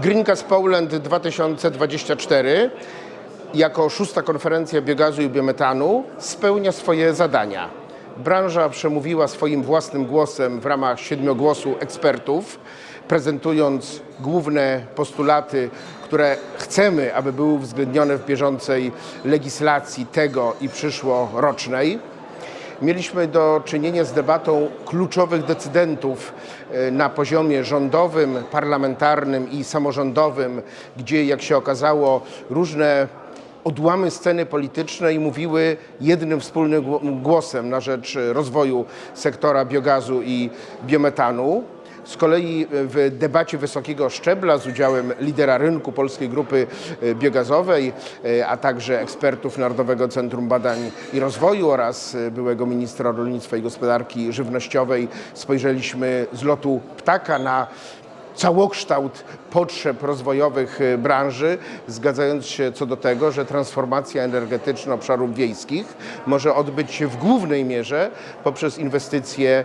Green Gas Poland 2024 jako szósta konferencja biogazu i biometanu spełnia swoje zadania. Branża przemówiła swoim własnym głosem w ramach siedmiogłosu ekspertów, prezentując główne postulaty, które chcemy, aby były uwzględnione w bieżącej legislacji tego i przyszłorocznej. Mieliśmy do czynienia z debatą kluczowych decydentów e, na poziomie rządowym, parlamentarnym i samorządowym, gdzie, jak się okazało, różne odłamy sceny politycznej mówiły jednym wspólnym gło- głosem na rzecz rozwoju sektora biogazu i biometanu. Z kolei w debacie wysokiego szczebla z udziałem lidera rynku Polskiej Grupy e, Biogazowej, e, a także ekspertów Narodowego Centrum Badań i Rozwoju oraz e, byłego ministra rolnictwa i gospodarki żywnościowej spojrzeliśmy z lotu ptaka na całokształt potrzeb rozwojowych e, branży, zgadzając się co do tego, że transformacja energetyczna obszarów wiejskich może odbyć się w głównej mierze poprzez inwestycje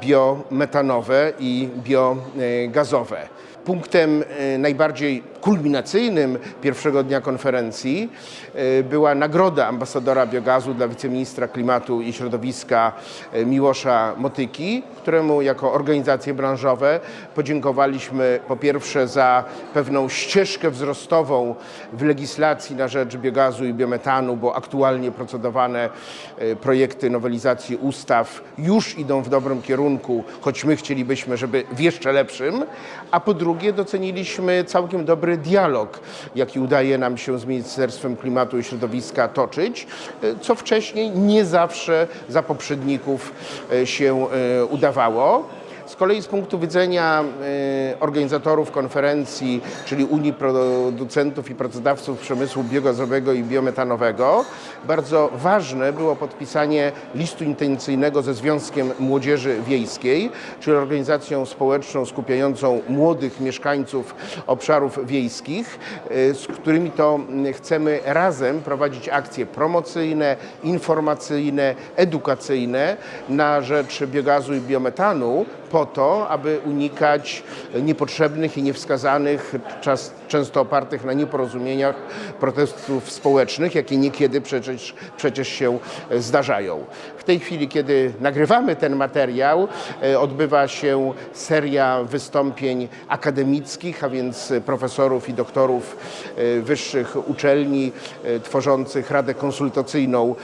biometanowe i biogazowe. Punktem e, najbardziej kulminacyjnym pierwszego dnia konferencji e, była nagroda ambasadora biogazu dla wiceministra klimatu i środowiska e, Miłosza Motyki, któremu jako organizacje branżowe podziękowaliśmy po pierwsze za pewną ścieżkę wzrostową w legislacji na rzecz biogazu i biometanu, bo aktualnie procedowane projekty nowelizacji ustaw już idą w dobrym kierunku, choć my chcielibyśmy, żeby w jeszcze lepszym, a po drugie doceniliśmy całkiem dobry dialog, jaki udaje nam się z Ministerstwem Klimatu i Środowiska toczyć, e, co wcześniej nie zawsze za poprzedników e, się e, udawało. Z kolei z punktu widzenia e, organizatorów konferencji, czyli Unii Producentów i Pracodawców Przemysłu Biogazowego i Biometanowego, bardzo ważne było podpisanie listu intencyjnego ze Związkiem Młodzieży Wiejskiej, czyli organizacją społeczną skupiającą młodych mieszkańców obszarów wiejskich, e, z którymi to m, chcemy razem prowadzić akcje promocyjne, informacyjne, edukacyjne na rzecz biogazu i biometanu po to, aby unikać niepotrzebnych i niewskazanych, często opartych na nieporozumieniach protestów społecznych, jakie niekiedy przecież, przecież się e, zdarzają. W tej chwili, kiedy nagrywamy ten materiał, e, odbywa się seria wystąpień akademickich, a więc profesorów i doktorów e, wyższych uczelni tworzących Radę Konsultacyjną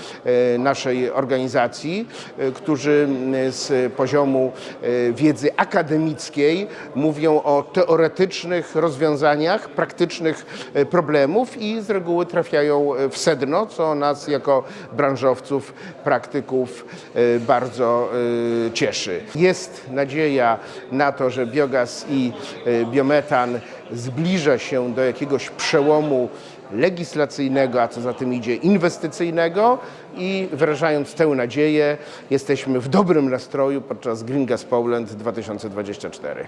naszej organizacji, którzy z poziomu wiedzy akademickiej mówią o teoretycznych rozwiązaniach, praktycznych e, problemów i z reguły trafiają e, w sedno, co nas jako branżowców, praktyków e, bardzo cieszy. Jest nadzieja na to, że biogaz i biometan zbliża się do jakiegoś przełomu legislacyjnego, a co za tym idzie inwestycyjnego i wyrażając tę nadzieję jesteśmy w dobrym nastroju podczas Green Gas Poland 2024.